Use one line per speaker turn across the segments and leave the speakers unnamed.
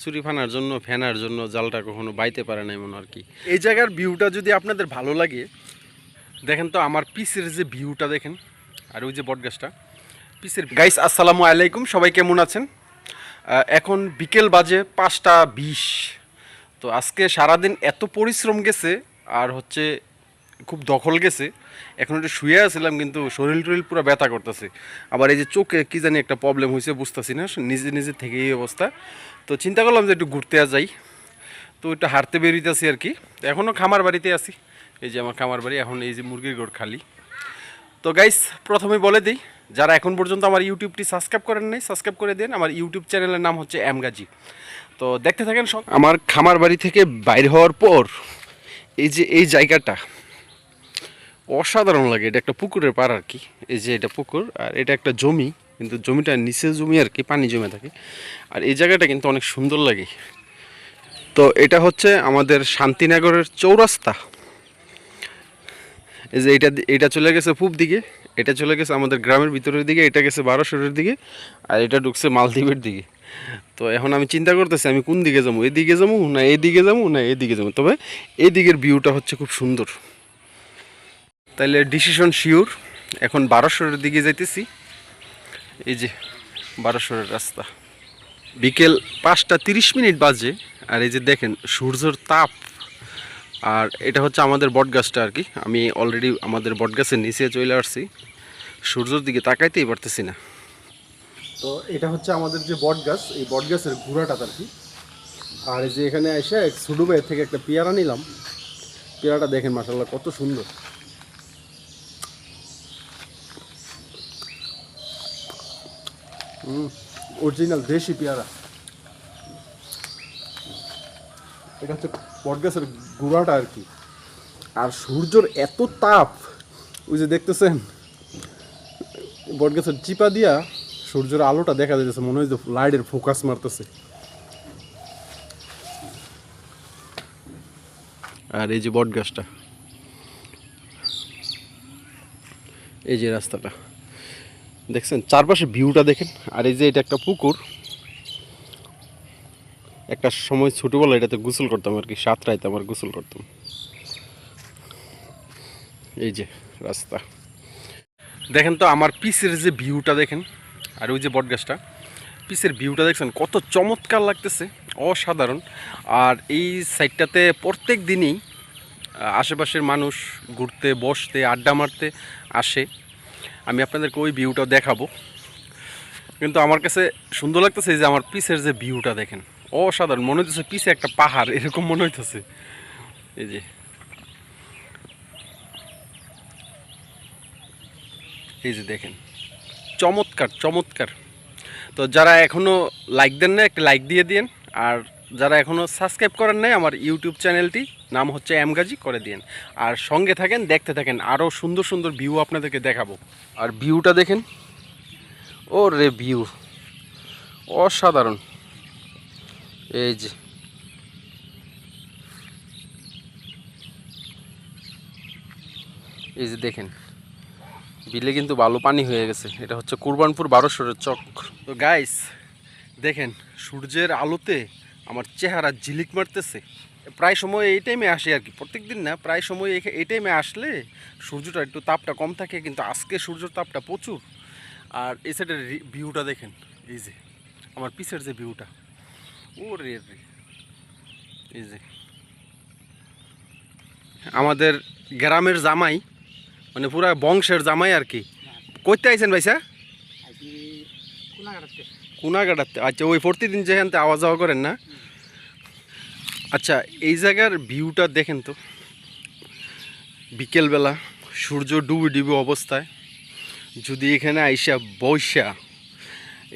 ছুরি ফানার জন্য ফেনার জন্য জালটা কখনো বাইতে পারে না এমন আর কি।
এই জায়গার ভিউটা যদি আপনাদের ভালো লাগে দেখেন তো আমার পিসের যে ভিউটা দেখেন আর ওই যে বটগাছটা পিসের গাইস আসসালামু আলাইকুম সবাই কেমন আছেন? এখন বিকেল বাজে পাঁচটা বিশ। তো আজকে সারাদিন এত পরিশ্রম গেছে আর হচ্ছে খুব দখল গেছে। এখন একটু শুয়ে আছিলাম কিন্তু শরীর টরিল পুরো ব্যথা করতেছে। আবার এই যে চোখে কি জানি একটা প্রবলেম হয়েছে, বুঝতেছি না, নিজে নিজে থেকে এই অবস্থা। তো চিন্তা করলাম যে একটু ঘুরতে যাই। তো একটু হাঁটতে বেরিয়েছি আর কি। এখনও খামার বাড়িতে আছি। এই যে আমার খামার বাড়ি, এখন এই যে মুরগির গোড় খালি। তো গাইস প্রথমে বলে দিই, যারা এখন পর্যন্ত আমার ইউটিউবটি সাবস্ক্রাইব করেন নাই সাবস্ক্রাইব করে দেন। আমার ইউটিউব চ্যানেলের নাম হচ্ছে এমগাজি তো দেখতে থাকেন সব। আমার খামার বাড়ি থেকে বাইর হওয়ার পর এই যে এই জায়গাটা অসাধারণ লাগে, এটা একটা পুকুরের পার আর কি। এই যে এটা পুকুর, আর এটা একটা জমি, কিন্তু জমিটা নিচে জমি আর কি, পানি জমে থাকে। আর এই জায়গাটা কিন্তু অনেক সুন্দর লাগে। তো এটা হচ্ছে আমাদের শান্তিনগরের চৌরাস্তা। এই যে এটা এটা চলে গেছে পূব দিকে, এটা চলে গেছে আমাদের গ্রামের ভিতরের দিকে, এটা গেছে বারোশোরের দিকে, আর এটা ঢুকছে মালদ্বীপের দিকে। তো এখন আমি চিন্তা করতেছি, আমি কোন দিকে যাব, এদিকে যাব না এদিকে যাব না এদিকে যাব। তবে এদিকের ভিউটা হচ্ছে খুব সুন্দর। তাইলে ডিসিশন শিওর এখন বারোশোরের দিকে যাইতেছি। এই যে বারোশোরের রাস্তা। বিকেল পাঁচটা তিরিশ মিনিট বাজে। আর এই যে দেখেন, সূর্যর তাপ। আর এটা হচ্ছে আমাদের বটগাছটা আর কি। আমি অলরেডি আমাদের বটগাছের নিচে চলে আসছি। সূর্যর দিকে তাকাইতেই পারতেছি না। তো এটা হচ্ছে আমাদের যে বটগাছ, এই বটগাছের ঘোড়াটা আর কি। আর এই যে এখানে এসে ভাইয়ের থেকে একটা পেয়ারা নিলাম। পেয়ারাটা দেখেন মাসাল্লাহ কত সুন্দর। অরিজিনাল দেশি পেয়ারা। এটা হচ্ছে বটগাছের গুঁড়াটা আর কি। আর সূর্যর এত তাপ, ওই যে দেখতেছেন, বটগাছের চিপা দিয়া সূর্যের আলোটা দেখা যাইতেছে, মনে হয় যে লাইটের ফোকাস মারতেছে। আর এই যে বটগাছটা, এই যে রাস্তাটা। দেখছেন চারপাশে ভিউটা দেখেন, আর এই যে এটা একটা পুকুর, একটা সময় ছোটোবেলা এটাতে গোসল করতাম আর কি, সাত রাইতে আমার গোসল করতাম। এই যে রাস্তা। দেখেন তো আমার পিসের যে ভিউটা দেখেন, আর ওই যে বটগাছটা পিসের ভিউটা দেখছেন, কত চমৎকার লাগতেছে, অসাধারণ। আর এই সাইডটাতে প্রত্যেক দিনই, আশেপাশের মানুষ ঘুরতে, বসতে, আড্ডা মারতে আসে। আমি আপনাদেরকে ওই ভিউটা দেখাবো। কিন্তু আমার কাছে সুন্দর লাগতেছে যে আমার পিসের যে ভিউটা দেখেন। অসাধারণ, মনে হইতেছে পিছে একটা পাহাড়, এরকম মনে হইতেছে। এই যে। এই যে দেখেন। চমৎকার চমৎকার। তো যারা এখনও লাইক দেন না একটা লাইক দিয়ে দিন আর যারা এখনও সাবস্ক্রাইব করেন নাই, আমার ইউটিউব চ্যানেলটি, নাম হচ্ছে এমগাজি করে দিন আর সঙ্গে থাকেন, দেখতে থাকেন, আরও সুন্দর সুন্দর ভিউ আপনাদেরকে দেখাবো। আর ভিউটা দেখেন। ও রে ভিউ অসাধারণ। এই যে। এই যে দেখেন। বিলে কিন্তু ভালো পানি হয়ে গেছে। এটা হচ্ছে কুরবানপুর বারোশোরের চক তো গাইস দেখেন, সূর্যের আলোতে আমার চেহারা ঝিলিক মারতেছে। প্রায় সময় এই টাইমে আসে আর কি। প্রত্যেক দিন না প্রায় সময় এই- টাইমে আসলে সূর্যটা একটু তাপটা কম থাকে কিন্তু আজকে সূর্যের তাপটা প্রচুর। আর এই সাইডের ভিউটা দেখেন এই যে আমার পিছের যে ভিউটা ও রে রে এই যে। আমাদের গ্রামের জামাই মানে পুরা বংশের জামাই আর কি। কইতে আইছেন ভাইসা? কুনাগাটাতে আচ্ছা ওই প্রতিদিন যেখানতে আওয়া যাওয়া করেন না? আচ্ছা এই জায়গার ভিউটা দেখেন তো। বিকেলবেলা সূর্য ডুবে ডুবে অবস্থায়। যদি এখানে আইসা বৈশা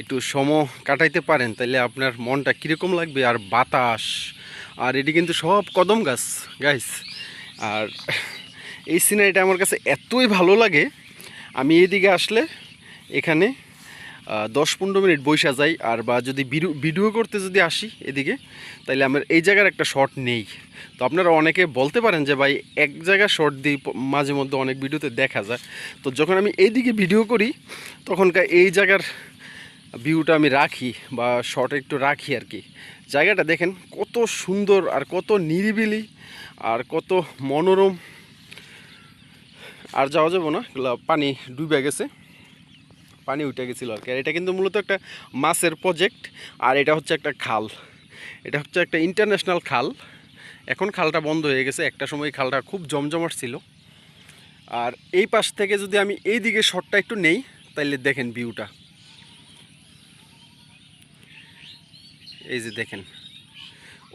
একটু সম কাটাইতে পারেন তাহলে আপনার মনটা কীরকম লাগবে? আর বাতাস, আর এটি কিন্তু সব কদম গাছ গাইস আর এই সিনারিটা আমার কাছে এতই ভালো লাগে, আমি এদিকে আসলে এখানে দশ পনেরো মিনিট বৈশা যাই আর বা যদি ভিডিও করতে যদি আসি এদিকে তাহলে আমার এই জায়গার একটা শট নেই। তো আপনারা অনেকে বলতে পারেন যে, ভাই, এক জায়গায় শর্ট দিই মাঝে মধ্যে অনেক ভিডিওতে দেখা যায়। তো যখন আমি এইদিকে ভিডিও করি, তখনকার এই জায়গার ভিউটা আমি রাখি বা শর্ট একটু রাখি আর কি। জায়গাটা দেখেন কত সুন্দর আর কত নিরিবিলি আর কত মনোরম। আর যাওয়া যাব না পানি ডুবে গেছে। পানি উঠে গেছিল আর কি। আর এটা কিন্তু মূলত একটা মাছের প্রজেক্ট আর এটা হচ্ছে একটা খাল। এটা হচ্ছে একটা ইন্টারন্যাশনাল খাল। এখন খালটা বন্ধ হয়ে গেছে। একটা সময় খালটা খুব জমজমাট ছিল। আর এই পাশ থেকে যদি আমি এই দিকে শটটা একটু নেই তাহলে দেখেন ভিউটা এই যে দেখেন।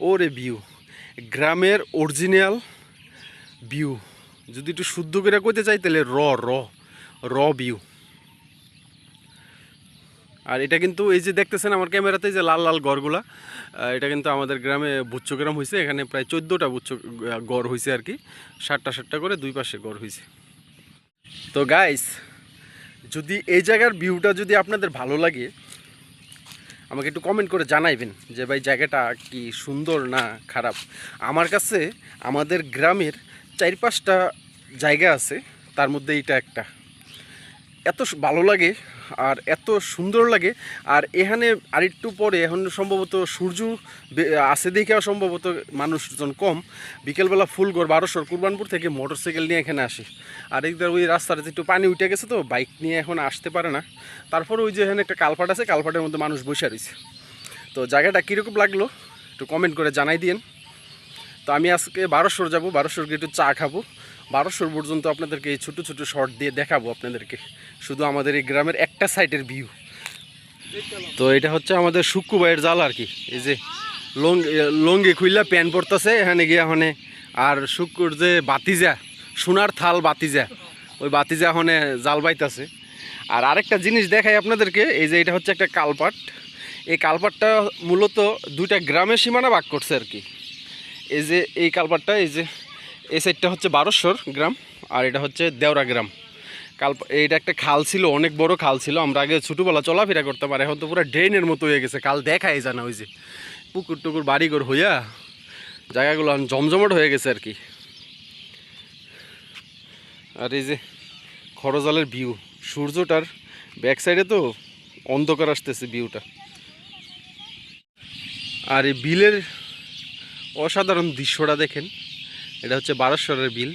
ওরে ভিউ গ্রামের অরিজিনাল ভিউ যদি একটু শুদ্ধ করে কইতে চাই তাহলে র র। র ভিউ আর এটা কিন্তু এই যে দেখতেছেন আমার ক্যামেরাতে যে লাল লাল গড়গুলা এটা কিন্তু আমাদের গ্রামে বুচ্চ গ্রাম হয়েছে এখানে প্রায় চোদ্দোটা বুচ্চ গড় হয়েছে আর কি। সাতটা সাতটা করে দুই পাশে গড় হয়েছে তো গাইস যদি এই জায়গার ভিউটা যদি আপনাদের ভালো লাগে, আমাকে একটু কমেন্ট করে জানাইবেন যে ভাই জায়গাটা কি সুন্দর না খারাপ। আমার কাছে আমাদের গ্রামের চার পাঁচটা জায়গা আছে, তার মধ্যে এইটা একটা। এত ভালো লাগে আর এত সুন্দর লাগে। আর এখানে আরেকটু পরে এখন সম্ভবত সূর্য আছে দেখে সম্ভবত মানুষজন কম। বিকেলবেলা ফুলগড় বারোশোর কুরবানপুর থেকে মোটরসাইকেল নিয়ে এখানে আসে। আর একবার ওই রাস্তাটাতে একটু পানি উঠে গেছে তো, বাইক নিয়ে এখন আসতে পারে না। তারপরে ওই যে এখানে একটা কালপাট আছে কালপাটের মধ্যে মানুষ বসে রয়েছে। তো জায়গাটা কীরকম লাগল একটু কমেন্ট করে জানাই দিন তো আমি আজকে বারোশোর যাব, বারোশোর গিয়ে একটু চা খাব। বারোশোর পর্যন্ত আপনাদেরকে এই ছোটো ছোটো শর্ট দিয়ে দেখাবো আপনাদেরকে। শুধু আমাদের এই গ্রামের একটা সাইডের ভিউ তো এটা হচ্ছে আমাদের শুক্কু ভাইয়ের জাল আর কি। এই যে লং লঙ্গি খুইলা প্যান পরতেছে, এখানে গিয়ে ওখানে আর শুক্কুর যে বাতিজা, সোনার থাল বাতিজা, ওই বাতিজা ওখানে জাল বাইতাছে। আর আরেকটা জিনিস দেখাই আপনাদেরকে, এই যে এটা হচ্ছে একটা কালপাট। এই কালপাটটা মূলত দুইটা গ্রামের সীমানা ভাগ করছে আর কি। এই যে, এই কালপাটটা, এই যে, এই সাইডটা হচ্ছে বারোশ্বর গ্রাম, আর এটা হচ্ছে দেওরা গ্রাম। কাল এইটা একটা খাল ছিল, অনেক বড় খাল ছিল। আমরা আগে ছোটোবেলা চলাফেরা করতে পারি এখন তো পুরো ড্রেনের মতো হয়ে গেছে। কাল দেখাই যায় না ওই যে, পুকুর টুকুর বাড়িঘর হইয়া জায়গাগুলো জমজমাট হয়ে গেছে আর কি। আর এই যে, খরজালের ভিউ, সূর্যটার ব্যাক সাইডে তো অন্ধকার আসতেছে ভিউটা। আর এই বিলের অসাধারণ দৃশ্যটা দেখেন। এটা হচ্ছে বারাশ্বরের বিল।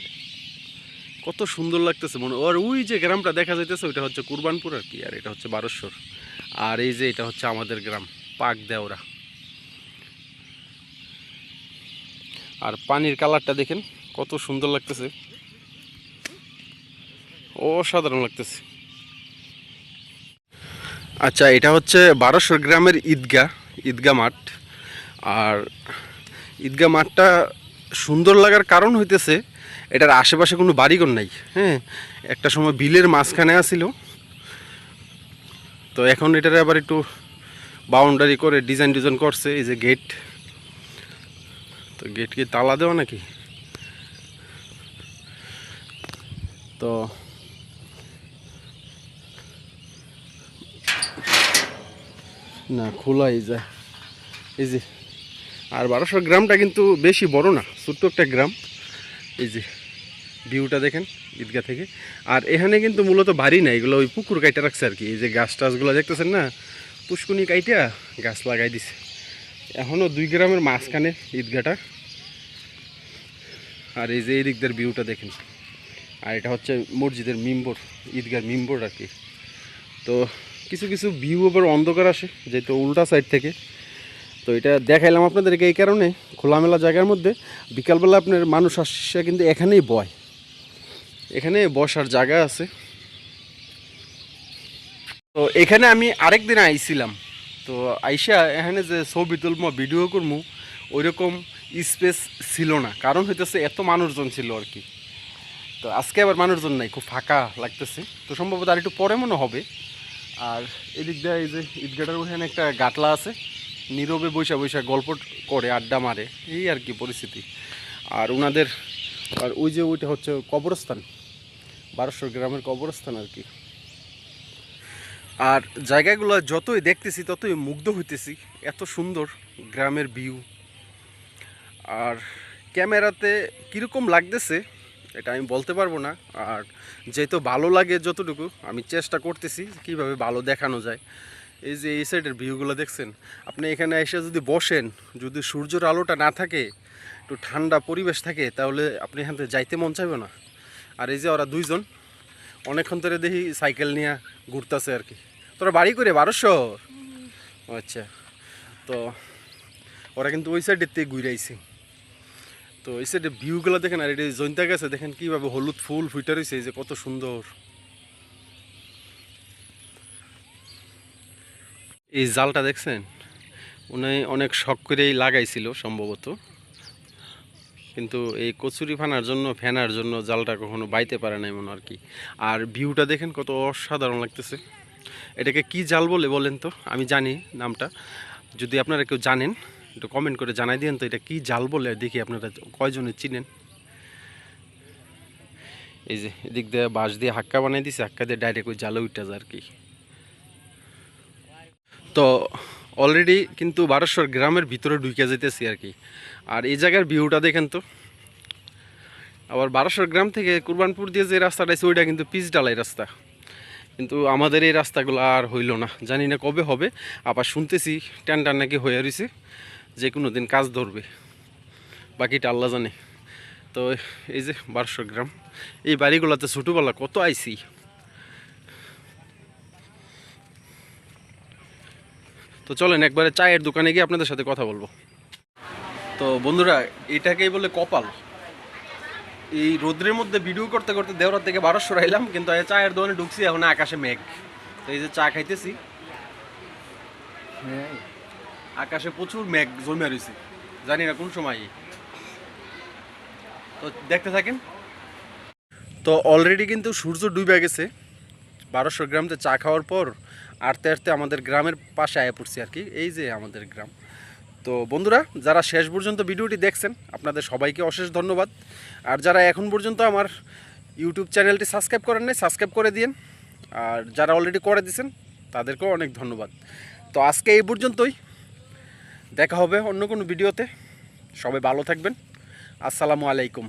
কত সুন্দর লাগতেছে মনে আর ওই যে গ্রামটা দেখা যাইতেছে, ওইটা হচ্ছে কুরবানপুর আর কি, আর এটা হচ্ছে বারস্বর আর এই যে এটা হচ্ছে আমাদের গ্রাম পাক দেওরা আর পানির কালারটা দেখেন, কত সুন্দর লাগতেছে। অসাধারণ লাগতেছে। আচ্ছা এটা হচ্ছে বারোশোর গ্রামের ঈদগাহ ঈদগাহ মাঠ। আর ঈদগাহ মাঠটা সুন্দর লাগার কারণ হইতেছে, এটার আশেপাশে কোনো বাড়িঘর নাই হ্যাঁ? একটা সময় বিলের মাঝখানে আসিল তো এখন এটার আবার একটু বাউন্ডারি করে ডিজাইন ডিজাইন করছে, এই যে গেট তো গেট কি তালা দেওয়া নাকি? তো না, খোলাই যায় এই যে আর বারোশো গ্রামটা কিন্তু বেশি বড় না, ছোট্ট একটা গ্রাম। এই যে ভিউটা দেখেন ঈদগা থেকে। আর এখানে কিন্তু মূলত বাড়ি না এগুলো ওই পুকুর কাইটা রাখছে আর কি। এই যে গাছ টাছগুলো দেখতেছেন না, পুষ্কুনি কাইটা গাছ লাগাই দিছে। এখনও দুই গ্রামের মাঝখানে ঈদগাটা আর এই যে এই দিকদের ভিউটা দেখেন। আর এটা হচ্ছে মসজিদের মিম্বর ঈদগার মিম্বর আর কি। তো কিছু কিছু ভিউ আবার অন্ধকার আসে, যেহেতু উল্টা সাইড থেকে। তো এটা দেখাইলাম আপনাদেরকে এই কারণে, খোলামেলা জায়গার মধ্যে। বিকালবেলা আপনার মানুষ আসছে কিন্তু এখানেই বয়। এখানে বসার জায়গা আছে। তো এখানে আমি আরেক দিন আইছিলাম। তো আইসা এখানে যে ছবি তুলবো, ভিডিও করব, ওইরকম স্পেস ছিল না। কারণ হইতেছে এত মানুষজন ছিল আর কি। তো আজকে আবার মানুষজন নাই, খুব ফাঁকা লাগতেছে। তো সম্ভবত আর একটু পরে মনে হবে। আর এদিক দিয়ে এই যে ঈদগাটার ওখানে একটা গাটলা আছে। নীরবে বৈশা বৈশা গল্প করে, আড্ডা মারে, এই আর কি পরিস্থিতি। আর ওনাদের আর ওই যে ওইটা হচ্ছে কবরস্থান, বারোশো গ্রামের কবরস্থান আর কি। আর জায়গাগুলো যতই দেখতেছি, ততই মুগ্ধ হইতেছি, এত সুন্দর গ্রামের ভিউ আর ক্যামেরাতে কীরকম লাগতেছে, এটা আমি বলতে পারব না। আর যেহেতু ভালো লাগে যতটুকু, আমি চেষ্টা করতেছি কীভাবে ভালো দেখানো যায়। এই যে এই সাইডের ভিউগুলো দেখছেন, আপনি এখানে এসে যদি বসেন, যদি সূর্যের আলোটা না থাকে, একটু ঠান্ডা পরিবেশ থাকে, তাহলে আপনি এখান থেকে যাইতে মন চাইবে না। আর এই যে ওরা দুইজন, অনেকক্ষণ ধরে দেখি সাইকেল নিয়ে ঘুরতেছে আর কি। তোরা বাড়ি করে বারোশো আচ্ছা। তো ওরা কিন্তু ওই সাইডের থেকে ঘুরে আইছে। তো এই সাইডের ভিউগুলো দেখেন, আর এটা জৈন্তা গেছে, দেখেন কীভাবে হলুদ ফুল ফুইটা রয়েছে এই যে কত সুন্দর। এই জালটা দেখছেন? উনি অনেক শখ করেই লাগাইছিল সম্ভবত। কিন্তু এই কচুরি ফানার জন্য, ফেনার জন্য জালটা কখনো বাইতে পারে নাই মনে আর কি। আর ভিউটা দেখেন কত অসাধারণ লাগতেছে। এটাকে কি জাল বলে বলেন তো? আমি জানি নামটা। যদি আপনারা কেউ জানেন, একটু কমেন্ট করে জানাই দিন তো এটা কি জাল বলে, দেখি আপনারা কয়জনে চিনেন। এই যে, এদিক দিয়ে বাঁশ দিয়ে হাক্কা বানাই দিছে, হাক্কা দিয়ে ডাইরেক্ট ওই জালে উঠতে যায় আর কি। তো অলরেডি কিন্তু বারোশোর গ্রামের ভিতরে ঢুকে যেতেছি আর কি। আর এই জায়গার ভিউটা দেখেন তো। আবার বারোশোর গ্রাম থেকে কুরবানপুর দিয়ে যে রাস্তাটা আছে, ওইটা কিন্তু পিচ ডালাই রাস্তা। কিন্তু আমাদের এই রাস্তাগুলো আর হইল না। জানি না কবে হবে। আবার শুনতেছি টান টান নাকি হয়ে রয়েছে যে কোনো দিন কাজ ধরবে। বাকিটা আল্লাহ জানে। তো এই যে বারোশো গ্রাম, এই বাড়িগুলোতে ছোটোবেলা কত আইসি তো চলেন একবারে চায়ের দোকানে গিয়ে আপনাদের সাথে কথা বলব। তো বন্ধুরা এটাকেই বলে কপাল। এই রোদ্রের মধ্যে ভিডিও করতে করতে দেওরার থেকে বারোশো রাইলাম কিন্তু এই চায়ের দোকানে ঢুকছি এখন আকাশে মেঘ। তো এই যে চা খাইতেছি। আকাশে প্রচুর মেঘ জমে রয়েছে জানি না কোন সময়। তো দেখতে থাকেন। তো অলরেডি কিন্তু সূর্য ডুবে গেছে। বারোশো গ্রামতে চা খাওয়ার পর আটতে আটতে আমাদের গ্রামের পাশে আয়া পড়ছি আর কি, এই যে আমাদের গ্রাম। তো বন্ধুরা, যারা শেষ পর্যন্ত ভিডিওটি দেখছেন, আপনাদের সবাইকে অশেষ ধন্যবাদ। আর যারা এখন পর্যন্ত আমার ইউটিউব চ্যানেলটি সাবস্ক্রাইব করেন নাই, সাবস্ক্রাইব করে দিন আর যারা অলরেডি করে দিয়েছেন, তাদেরকেও অনেক ধন্যবাদ। তো আজকে এই পর্যন্তই। দেখা হবে অন্য কোনো ভিডিওতে। সবাই ভালো থাকবেন। আসসালামু আলাইকুম।